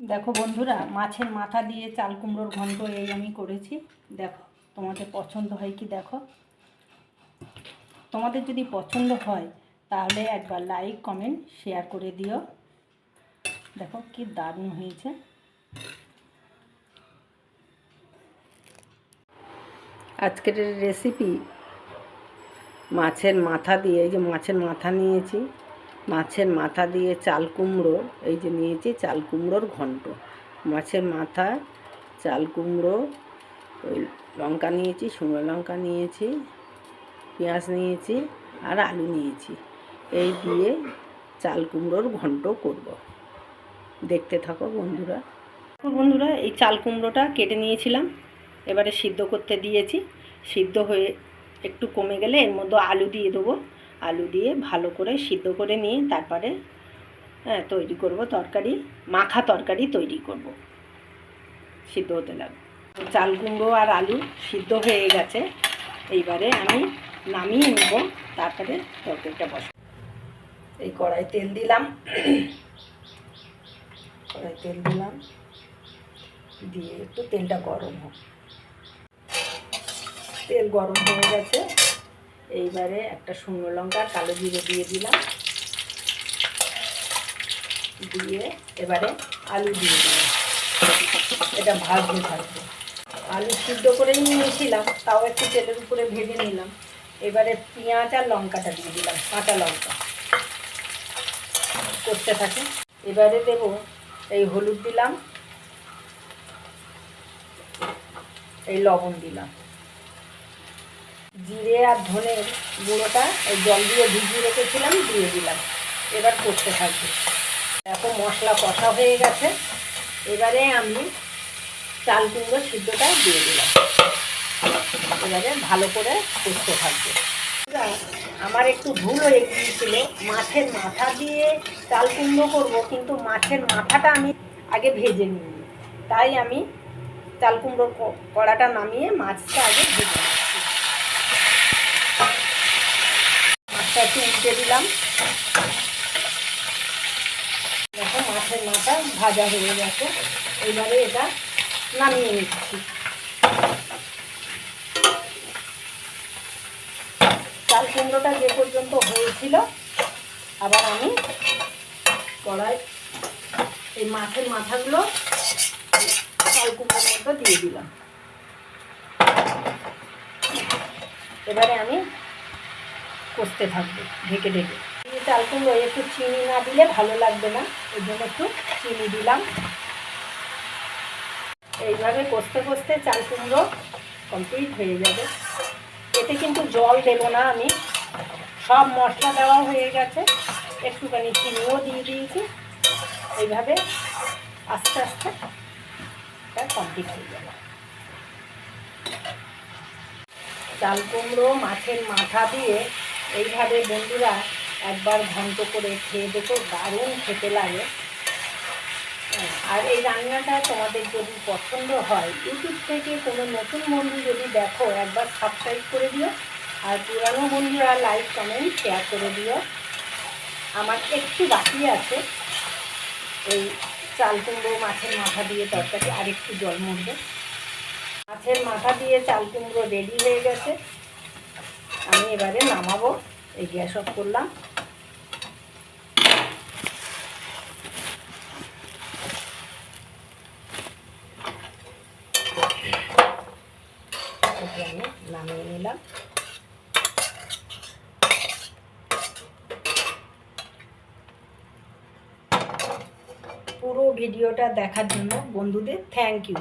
দেখো বন্ধুরা, মাছের মাথা দিয়ে চাল কুমড়োর ঘন্ট এই আমি করেছি। দেখো, তোমাদের পছন্দ হয় কি দেখো? তোমাদের যদি পছন্দ হয়, তাহলে একবার লাইক কমেন্ট শেয়ার করে দিও। দেখো কি দারুণ হয়েছে। আজকের রেসিপি মাছের মাথা দিয়ে, এই যে মাছের মাথা নিয়েছি। মাছের মাথা দিয়ে চাল কুমড়ো, এই যে নিয়েছি চাল কুমড়োর ঘন্ট। মাছের মাথা, চাল কুমড়ো, ওই লঙ্কা নিয়েছি, শুকনো লঙ্কা নিয়েছি, পেঁয়াজ নিয়েছি আর আলু নিয়েছি। এই দিয়ে চাল কুমড়োর ঘন্ট করব। দেখতে থাকো বন্ধুরা। বন্ধুরা, এই চাল কুমড়োটা কেটে নিয়েছিলাম। এবারে সিদ্ধ করতে দিয়েছি। সিদ্ধ হয়ে একটু কমে গেলে এর মধ্যে আলু দিয়ে দেবো। আলু দিয়ে ভালো করে সিদ্ধ করে নিয়ে তারপরে হ্যাঁ তৈরি করব তরকারি, মাখা তরকারি তৈরি করব। সিদ্ধ হতে লাগবে। চাল কুমড়ো আর আলু সিদ্ধ হয়ে গেছে। এইবারে আমি নামিয়ে নেব, তারপরে তরকারিটা বস এই কড়াই তেল দিলাম। কড়াই তেল দিলাম। দিয়ে একটু তেলটা গরম হোক। তেল গরম হয়ে গেছে। এইবারে একটা শুকনো লঙ্কা কালো জিরে দিয়ে দিলাম। দিয়ে এবারে আলু দিয়ে দিলাম। এটা ভাজতে থাকবে আলু সিদ্ধ করেই নিয়েছিলাম, তাও একটু তেলের উপরে ভেজে নিলাম। এবারে পেঁয়াজ আর লঙ্কাটা দিয়ে দিলাম, কাঁচা লঙ্কা। করতে থাকে। এবারে দেব এই হলুদ দিলাম, এই লবণ দিলাম। জিরে আর ধনের গুঁড়োটা, এই জল দিয়ে ভিজিয়ে রেখেছিলাম, দিয়ে দিলাম। এবার করতে থাকবে। এখন মশলা কষা হয়ে গেছে। এবারে আমি চাল কুমড়ো সিদ্ধটা দিয়ে দিলাম। এবারে ভালো করে করতে থাকবে। আমার একটু ভুল হয়ে গিয়েছিল। মাছের মাথা দিয়ে চাল কুমড়ো করব, কিন্তু মাছের মাথাটা আমি আগে ভেজে নিই তাই আমি চাল কুমড়োর কড়াটা নামিয়ে মাছটা আগে ভেজে নিচ্ছি মাছটা একটু উল্টে দিলাম। দেখো মাছের মাথা ভাজা হয়ে গেছে। এবারে এটা নামিয়ে নিচ্ছি। চাল কুমড়োটা যে পর্যন্ত হয়েছিল, আবার আমি কড়াই এই মাছের মাথাগুলো চাল কুমড়োর মধ্যে দিয়ে দিলাম। এবারে আমি কষতে থাকবে, ঢেকে ঢেকে। এই চাল কুমড়ো একটু চিনি না দিলে ভালো লাগবে না, ওই জন্য একটু চিনি দিলাম। এইভাবে কষতে কষতে চাল কুমড়ো কমপ্লিট হয়ে যাবে। এতে কিন্তু জল দেবো না আমি। সব মশলা দেওয়া হয়ে গেছে। একটুখানি চিনিও দিয়ে দিয়েছি। এইভাবে আস্তে আস্তে কমপ্লিট হয়ে যাবে। চাল কুমড়ো মাছের মাথা দিয়ে এইভাবে বন্ধুরা একবার ঘন্ট করে খেয়ে দেখো, দারুণ খেতে লাগে। আর এই রান্নাটা তোমাদের যদি পছন্দ হয়, ইউটিউব থেকে কোনো নতুন বন্ধু যদি দেখো, একবার সাবস্ক্রাইব করে দিও, আর পুরানো বন্ধুরা লাইক কমেন্ট শেয়ার করে দিও। আমার একটু বাকি আছে, এই চাল কুমড়ো মাছের মাথা দিয়ে তরকারি আর একটু জল মরবে। মাছের মাথা দিয়ে চাল কুমড়ো রেডি হয়ে গেছে। আমি এবারে নামাবো, এই গ্যাস অফ করলাম। আমি নামিয়ে নিলাম। পুরো ভিডিওটা দেখার জন্য বন্ধুদের থ্যাংক ইউ